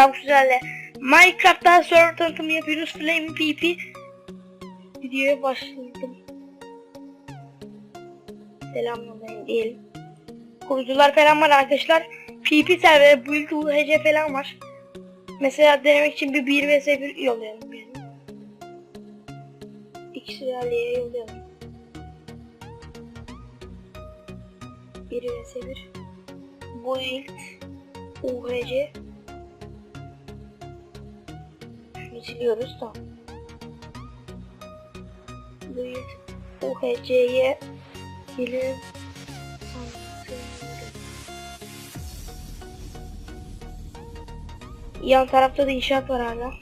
Merhaba sizlerle. Minecraft'ta server tanıtımı yapıyoruz. Flame PP videoya başladım. Selamünaleyküm diyelim. Kurucular falan var arkadaşlar. PP server, build UHC falan var. Mesela denemek için bir 1 vs 1 yollayalım. biz. İkisi rally'e yollayalım. 1 vs 1 Build UHC Siliyoruz tamam. Build UHC'ye gelin Yan tarafta da inşaat var hala.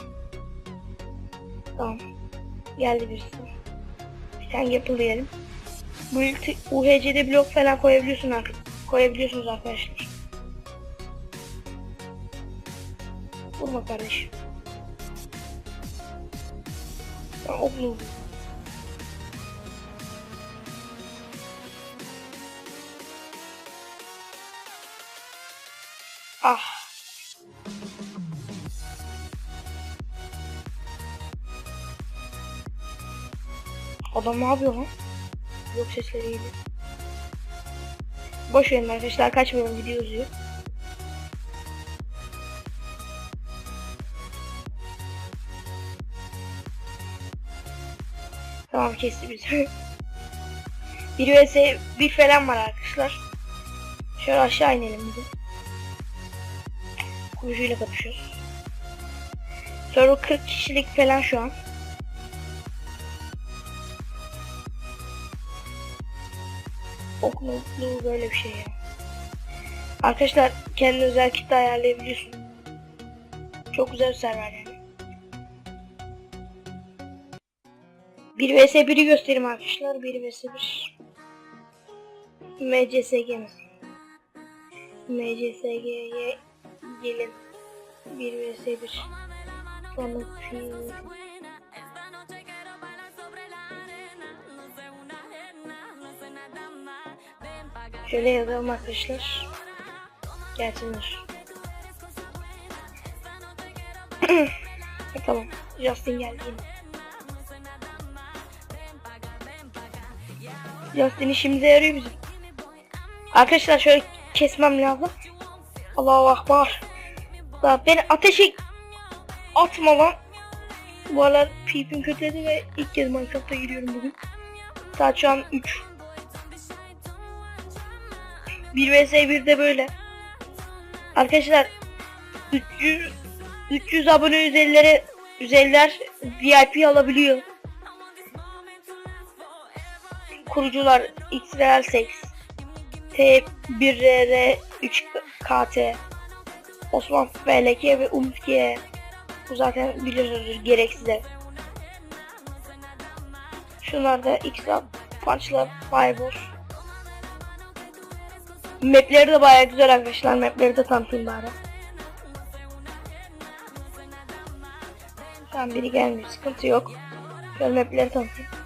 Tamam. Geldi birisi. Bir tane yapılayalım. Build UHC'de blok falan koyabiliyorsun. Koyabiliyorsunuz arkadaşlar. Vurma kardeşim. Oğlum. Ah. Adam ne yapıyor lan? Yok sesleri iyiydi. Boş verin arkadaşlar kaçmayalım video uzuyor. Tamam kesti bizi. bir vs bir falan var arkadaşlar. Şöyle aşağı inelim de. Kuyucuyla kapışıyoruz. Sonra 40 kişilik falan şu an. Okuluklu böyle bir şey ya. Arkadaşlar kendi özel kitle ayarlayabiliyorsun. Çok güzel server yani. 1 vs 1'i göstereyim arkadaşlar. 1 vs 1. MCSG mi? MCSG'ye gelin. 1 vs 1. Sonra fiil. Şöyle yazalım arkadaşlar. Gelsinler. tamam. Justin geldi yine. Justin işimize yarıyor bizim. Arkadaşlar şöyle kesmem lazım. Allahu akbar. Daha beni ateşe atma lan. Bu aralar pipim kötüydü ve ilk kez Minecraft'a giriyorum bugün. Saat şu an 3. 1 vs 1'de böyle. Arkadaşlar 300 300 abone üzerlere üzerler VIP alabiliyor. Kurucular XRL 8 T1RR 3KT Osman FLK ve Umut G bu zaten biliyorsunuz gereksiz. Şunlar da X-Lab, Punch'la Fireball. Mapleri de bayağı güzel arkadaşlar. Mapleri de tanıtayım bari. Tam biri gelmiyor. Sıkıntı yok. Şöyle mapleri tanıtayım.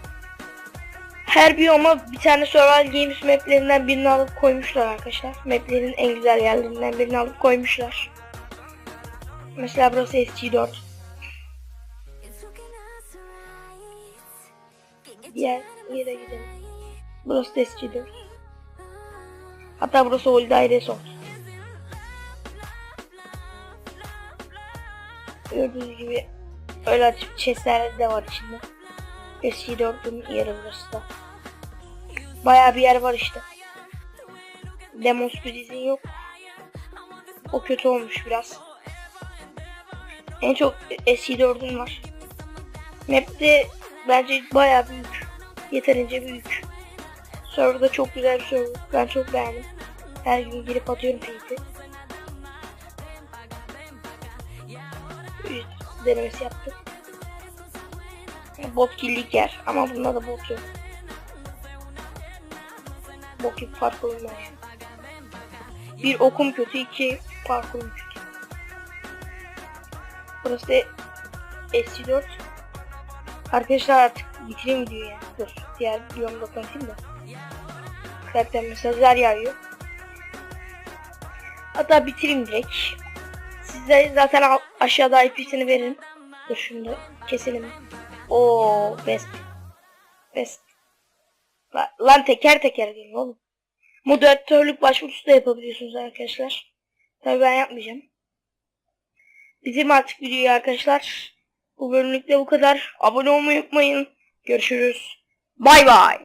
Her biyoma bir tane Survival Games maplerinden birini alıp koymuşlar arkadaşlar. Maplerin en güzel yerlerinden birini alıp koymuşlar. Mesela burası SG4. Diğer yere gidelim. Burası da SG4. Hatta burası Old Resort. Gördüğünüz gibi öyle açık chestler de var içinde. SG4'ün yeri burası da. Bayağı bir yer var işte. Demos Breeze'in yok. O kötü olmuş biraz. En çok SG4'ün var. Map'te bence bayağı büyük. Yeterince büyük. Server'da çok güzel bir server. Ben çok beğendim. Her gün girip atıyorum. Üst denemesi yaptık. Bot killik yer ama bunda da bot yok. Bot parkurum var. Bir okum kötü, iki parkurum kötü. Burası da SC4. Arkadaşlar artık bitireyim videoyu ya. Dur diğer videomu da tanıtayım da. Zaten mesajlar yağıyor. Hatta bitireyim direkt. Size zaten aşağıda IP'sini veririm. Dur şunu da keselim. Oo best. Best. La- Lan teker teker gelin oğlum. Moderatörlük başvurusu da yapabiliyorsunuz arkadaşlar. Tabii ben yapmayacağım. Bizim artık videoyu arkadaşlar. Bu bölümlükte bu kadar. Abone olmayı unutmayın. Görüşürüz. Bay bay.